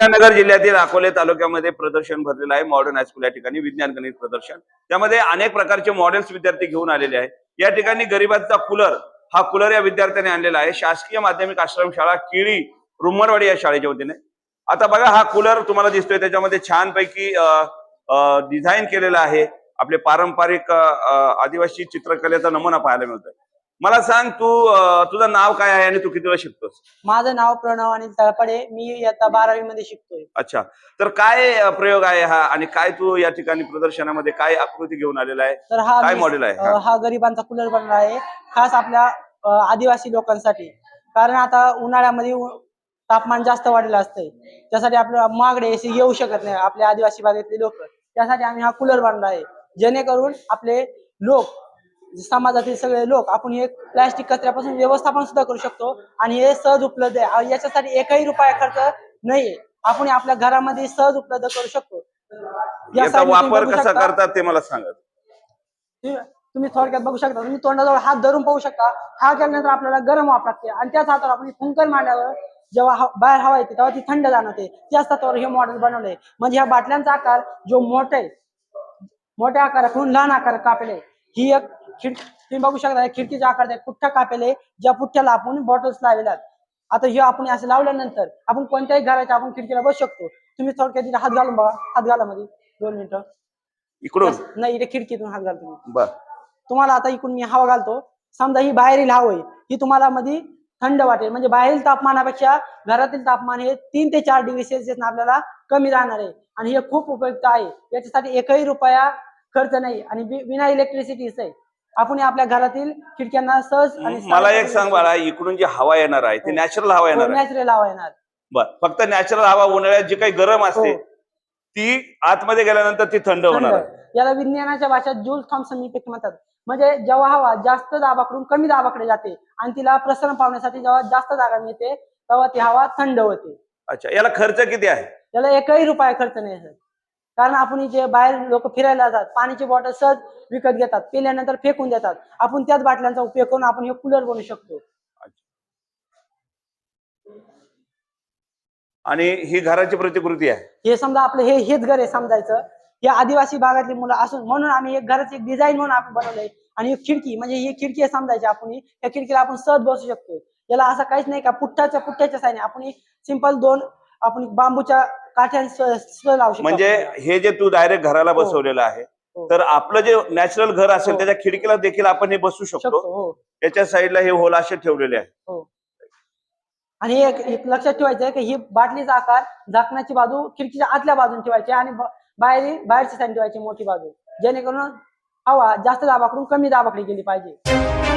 नगर जिल्ह्यातील अकोले तालुक्यामध्ये प्रदर्शन भरलेलं आहे. मॉडर्न हायस्कूल या ठिकाणी विज्ञान गणित प्रदर्शन. त्यामध्ये अनेक प्रकारचे मॉडेल्स विद्यार्थी घेऊन आलेले आहेत. या ठिकाणी गरिबांचा कूलर हा कूलर या विद्यार्थ्याने आणलेला आहे. शासकीय माध्यमिक आश्रम शाळा किळी रुमरवाडी या शाळेच्या वतीने. आता बघा हा कूलर तुम्हाला दिसतोय. त्याच्यामध्ये छानपैकी डिझाईन केलेला आहे. आपले पारंपरिक आदिवासी चित्रकलेचा नमुना पाहायला मिळतोय. मला सांग तू तुझं नाव काय आहे आणि तू किती वेळा शिकतोस? माझं नाव प्रणव अनिल तळपडे. मी इयत्ता बारावी मध्ये शिकतोय. अच्छा. तर काय प्रयोग आहे हा? आणि काय तू या ठिकाणी प्रदर्शनामध्ये काय आकृती घेऊन आलेला आहे? तर हा काय मॉडेल आहे? हा. गरिबांचा कूलर बनला आहे. खास आपल्या आदिवासी लोकांसाठी. कारण आता उन्हाळ्यामध्ये तापमान जास्त वाढलेलं असतंय. त्यासाठी आपल्याला महागडे एसी येऊ शकत नाही आपल्या आदिवासी भागातले लोक. त्यासाठी आम्ही हा कूलर बांधला आहे. जेणेकरून आपले लोक समाजातील सगळे लोक आपण हे प्लॅस्टिक कचऱ्यापासून व्यवस्थापन सुद्धा करू शकतो. आणि हे सहज उपलब्ध आहे. याच्यासाठी एकही रुपया खर्च नाहीये. आपण आपल्या घरामध्ये सहज उपलब्ध करू शकतो. या याचा वापर कसा. करतात ते मला सांगा. तुम्ही थोडक्यात बघू शकता. तुम्ही तोंडाजवळ हात धरून पाहू शकता. हा केल्यानंतर आपल्याला गरम वाफ लागते. आणि त्याच हातावर आपण फुंकर मारल्यावर जेव्हा बाहेर हवा येते तेव्हा ती थंड जाणवते. त्याच तत्वावर हे मॉडेल बनवलंय म्हणजे ह्या बाटल्यांचा आकार जो मोठा मोठ्या आकारातून लहान आकार कापेले ही एक खिड तुम्ही बघू शकता या खिडकीच्या आकारात एक पुठ्ठा कापेले ज्या पुठ्ठ्याला आपण बॉटल्स लावलेल्या. आता हे आपण असं लावल्यानंतर आपण कोणत्याही घराच्या आपण खिडकीला बसू शकतो. तुम्ही थोडक्यात हात घालून बघा. हात घाला मध्ये. दोन मिनिटं. इकडून? नाही इथे खिडकीतून हात घाला तुम्ही बर. तुम्हाला आता इकडून मी हवा घालतो. समजा ही बाहेरील हवा आहे. ही तुम्हाला मध्ये थंड वाटेल. म्हणजे बाहेरील तापमानापेक्षा घरातील तापमान हे तीन ते चार डिग्री सेल्सिअस आपल्याला कमी राहणार आहे. आणि हे खूप उपयुक्त आहे. याच्यासाठी एकही रुपया खर्च नाही. आणि विना इलेक्ट्रिसिटीच आहे. आपण हे आपल्या घरातील खिडक्यांना सहज आणि मला एक सांग बाळा इकडून जी हवा येणार आहे ती नॅचरल हवा येणार आहे. नॅचरल हवा येणार. बर फक्त नॅचरल हवा उन्हाळ्यात जी काही गरम असते हो. ती आतमध्ये गेल्यानंतर ती थंड होणार आहे. याला विज्ञानाच्या भाषेत जूल थॉम्सन इफेक्ट म्हणतात. म्हणजे जेव्हा हवा जास्त दाबाकडून कमी दाबाकडे जाते आणि तिला प्रसरण पावण्यासाठी जेव्हा जास्त जागा मिळते तेव्हा ती हवा थंड होते. अच्छा याला खर्च किती आहे? त्याला एकही रुपया खर्च नाही कारण आपण जे बाहेर लोक फिरायला जातात पाण्याची बॉटल सहज विकत घेतात पिल्यानंतर फेकून देतात. आपण त्याच बाटल्यांचा उपयोग करून आपण हे कूलर बनवू शकतो. आणि ही घराची प्रतिकृती आहे? हे समजा आपलं हे हेच घर आहे समजायचं. हे आदिवासी भागातली मुलं असून म्हणून आम्ही एक घराची एक डिझाईन म्हणून आपण बनवलंय. आणि एक खिडकी म्हणजे ही खिडकी आहे समजायची आपण ही. त्या खिडकीला आपण सहज बसू शकतो. याला असं काहीच नाही का पुठ्ठाच्या पुठ्ठ्याच्या साईने आपण सिंपल दोन आपण बांबूच्या काठ्या लावू शकतो म्हणजे हे जे तू डायरेक्ट घराला हो. बसवलेलं आहे हो. तर आपलं जे नॅचरल घर असेल हो. त्याच्या खिडकीला देखील आपण हे बसू शकतो. त्याच्या साईडला हे होल असे ठेवलेले आहे. हो. आणि एक लक्षात ठेवायचं आहे की ही बाटलीचा आकार झाकण्याची बाजू खिडकीच्या आतल्या बाजून ठेवायची आणि बाहेर बाहेरच्या साईड ठेवायची मोठी बाजू. जेणेकरून हवा जास्त दाबाकडून कमी दाबाकडे गेली पाहिजे.